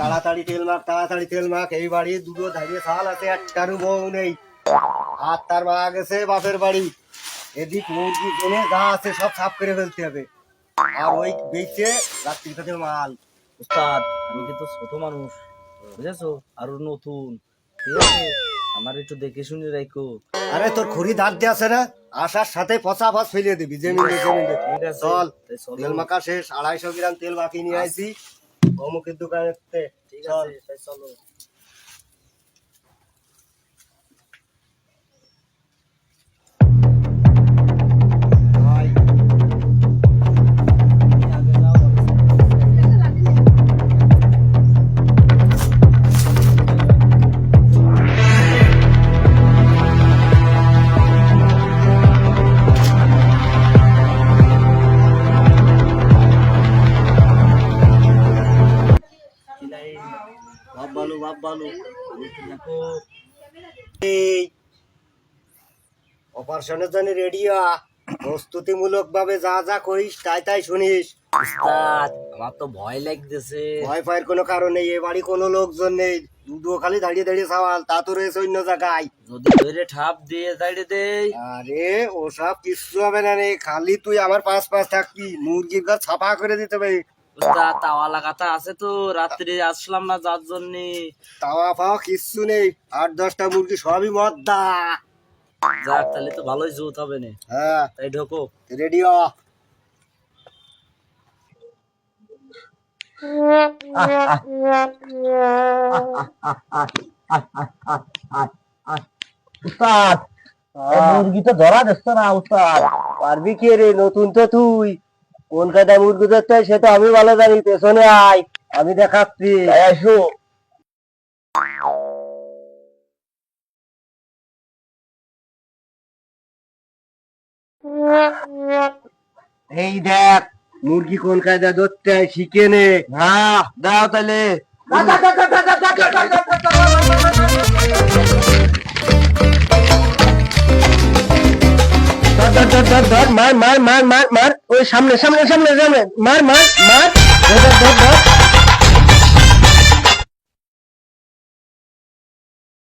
তাড়াতাড়ি তেল মাখ তাড়াতাড়ি তেল মাখ এই বাড়ি দুটো দাঁড়িয়ে শাল আছে একটারও বউ নেই। আর তার মা গেছে বাপের বাড়ি। এদিক মুরগি এনে যা আছে সব সাফ করে ফেলতে হবে। আর ওই বেচে রাত্রির কাছে মাল। উস্তাদ আমি কিন্তু ছোট মানুষ বুঝেছ? আরও নতুন। ঠিক আছে? আমার একটু দেখে শুনে রাখো আরে তোর খড়ি দাঁত দিয়ে আছে না? আসার সাথে পচা ফাঁস ফেলিয়ে দিবি জমিনে জমিনে চল তেল মাখা শেষ আড়াইশো গ্রাম তেল বাকি নিয়ে আইছি। অমুকের দোকানে ঠিক চল। চলো। ভালো বাপ ভালো। অপারেশনের জন্য রেডি প্রস্তুতিমূলক ভাবে যা যা করিস তাই তাই শুনিস। উস্তাদ আমার তো ভয় লাগতেছে। ভয় ফায়ের কোনো কারণ নেই এ বাড়ি কোনো লোকজন নেই। দুটো খালি দাঁড়িয়ে দাঁড়িয়ে সওয়াল তা তো রয়েছে অন্য জায়গায়। যদি ধরে ঠাপ দিয়ে দাঁড়িয়ে দেই। আরে ওসব কিছু হবে না রে। খালি তুই আমার পাশ পাশ থাকবি। মুরগির গাছ ছাপা করে দিতে হবে। উস্তাদ তাওয়া লাগাতা আছে তো রাত্রে আসলাম না যার জন্য। তাওয়া ফাওয়া কিচ্ছু নেই আট দশটা মুরগি সবই মদ্দা। যাক তাহলে তো ভালোই জুত হবে না। হ্যাঁ। তাই ঢোকো। রেডি উস্তাদ মুরগি তো ধরা দিচ্ছ না উস্তাদ। পারবি কে রে নতুন তো তুই। কাদা মুরগি ধরতে হয় সেটা আমি ভালো জানি পেছনে আয় আমি দেখাচ্ছি আসো এই দেখ মুরগি কোন কায়দা ধরতে হয় শিখে নে হ্যাঁ দাও তাহলে ধর ধর ধর ধর ধর মার মার মার মার মার ওই সামনে সামনে সামনে সামনে মার মার মার ধর ধর ধর ধর